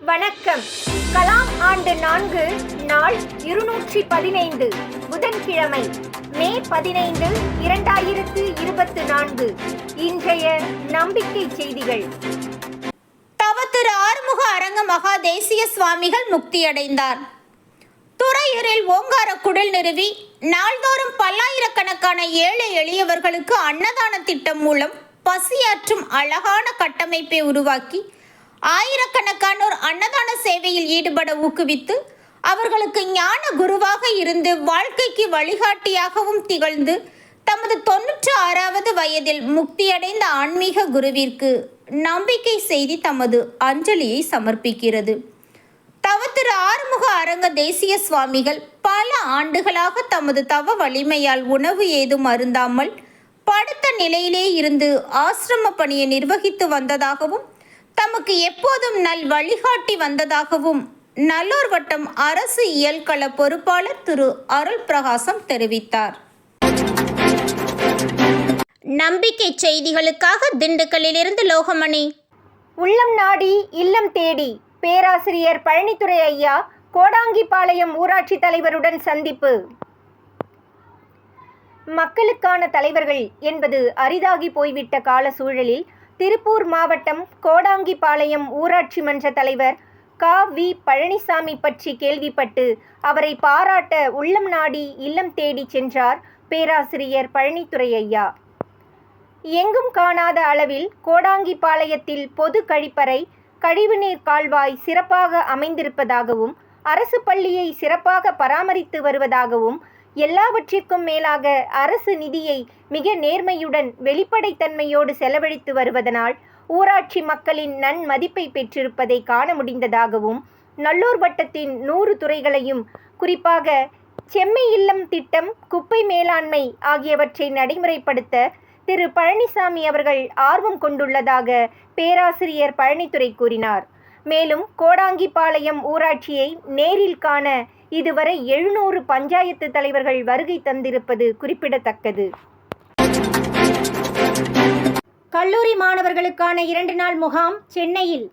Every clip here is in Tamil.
வணக்கம். கலாம் ஆண்டு நான்கு நாள் இருநூற்றி பதினைந்து புதன்கிழமை மே பதினைந்து இரண்டாயிரத்து இருபத்து நான்கு. இன்றைய நம்பிக்கை செய்திகள். தவ திரு ஆறுமுக அரங்க மகா தேசிய சுவாமிகள் முக்தியடைந்தார். துறையூரில் ஓங்கார குடில் நிறுவி நாள்தோறும் பல்லாயிரக்கணக்கான ஏழை எளியவர்களுக்கு அன்னதான திட்டம் மூலம் பசியாற்றும் அழகான கட்டமைப்பை உருவாக்கி ஆயிரக்கணக்கானோர் அன்னதான சேவையில் ஈடுபட ஊக்குவித்து அவர்களுக்கு ஞான குருவாக இருந்து வாழ்க்கைக்கு வழிகாட்டியாகவும் திகழ்ந்து தமது தொன்னூற்று ஆறாவது வயதில் முக்தியடைந்த ஆன்மீக குருவிற்கு நம்பிக்கை செய்தி தமது அஞ்சலியை சமர்ப்பிக்கிறது. தவ திரு ஆறுமுக அரங்க தேசிய சுவாமிகள் பல ஆண்டுகளாக தமது தவ வலிமையால் உணவு ஏதும் அருந்தாமல் படுத்த நிலையிலே இருந்து ஆசிரம பணியை நிர்வகித்து வந்ததாகவும் தமக்கு எப்போதும் நல் வழிகாட்டி வந்ததாகவும் நல்லூர் வட்டம் அரசு இயல்கள பொறுப்பாளர் திரு அருள் பிரகாசம் தெரிவித்தார். நம்பிக்கை செய்திகளுக்காக திண்டுக்கல்லிலிருந்து லோகமணி. உள்ளம் நாடி இல்லம் தேடி பேராசிரியர் பழனித்துறை ஐயா கோடாங்கிபாளையம் ஊராட்சி தலைவருடன் சந்திப்பு. மக்களுக்கான தலைவர்கள் என்பது அரிதாகி போய்விட்ட கால சூழலில் திருப்பூர் மாவட்டம் கோடாங்கிபாளையம் ஊராட்சி மன்ற தலைவர் கா. வி. பழனிசாமி பற்றி கேள்விப்பட்டு அவரை பாராட்ட உள்ளம் நாடி இல்லம் தேடி சென்றார் பேராசிரியர் பழனித்துறை ஐயா. எங்கும் காணாத அளவில் கோடாங்கிபாளையத்தில் பொது கழிப்பறை கழிவுநீர் கால்வாய் சிறப்பாக அமைந்திருப்பதாகவும் அரசு பள்ளியை சிறப்பாக பராமரித்து வருவதாகவும் எல்லாவற்றிற்கும் மேலாக அரசு நிதியை மிக நேர்மையுடன் வெளிப்படைத்தன்மையோடு செலவழித்து வருவதனால் ஊராட்சி மக்களின் நன்மதிப்பை பெற்றிருப்பதை காண முடிந்ததாகவும் நல்லூர் வட்டத்தின் நூறு துறைகளையும் குறிப்பாக செம்மை இல்லம் திட்டம் குப்பை மேலாண்மை ஆகியவற்றை நடைமுறைப்படுத்த திரு பழனிசாமி அவர்கள் ஆர்வம் கொண்டுள்ளதாக பேராசிரியர் பழனித்துறை கூறினார். மேலும் கோடாங்கிபாளையம் ஊராட்சியை நேரில் காண இதுவரை எழுநூறு பஞ்சாயத்து தலைவர்கள் வருகை தந்திருப்பது குறிப்பிடத்தக்கது. கல்லூரி மாணவர்களுக்கான இரண்டு நாள் முகாம் சென்னையில்.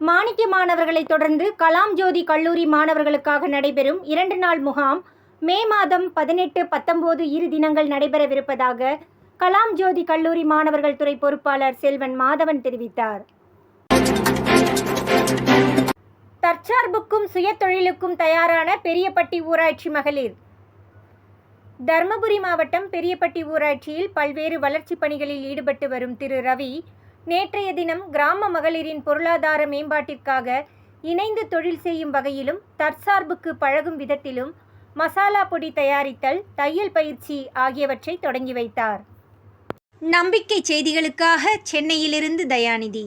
மாணிக்க மாணவர்களை தொடர்ந்து கலாம் ஜோதி கல்லூரி மாணவர்களுக்காக நடைபெறும் இரண்டு நாள் முகாம் மே மாதம் பதினெட்டு பத்தொன்பது இரு தினங்கள் நடைபெறவிருப்பதாக கலாம் ஜோதி கல்லூரி மாணவர்கள் துறை பொறுப்பாளர் செல்வன் மாதவன் தெரிவித்தார். தற்சார்புக்கும் சுயதொழிலுக்கும் தயாரான பெரியப்பட்டி ஊராட்சி மகளிர். தர்மபுரி மாவட்டம் பெரியப்பட்டி ஊராட்சியில் பல்வேறு வளர்ச்சிப் பணிகளில் ஈடுபட்டு வரும் திரு ரவி நேற்றைய தினம் கிராம மகளிரின் பொருளாதார மேம்பாட்டிற்காக இணைந்து தொழில் செய்யும் வகையிலும் தற்சார்புக்கு பழகும் விதத்திலும் மசாலா பொடி தயாரித்தல் தையல் பயிற்சி ஆகியவற்றை தொடங்கி வைத்தார். நம்பிக்கை செய்திகளுக்காக சென்னையிலிருந்து தயாநிதி.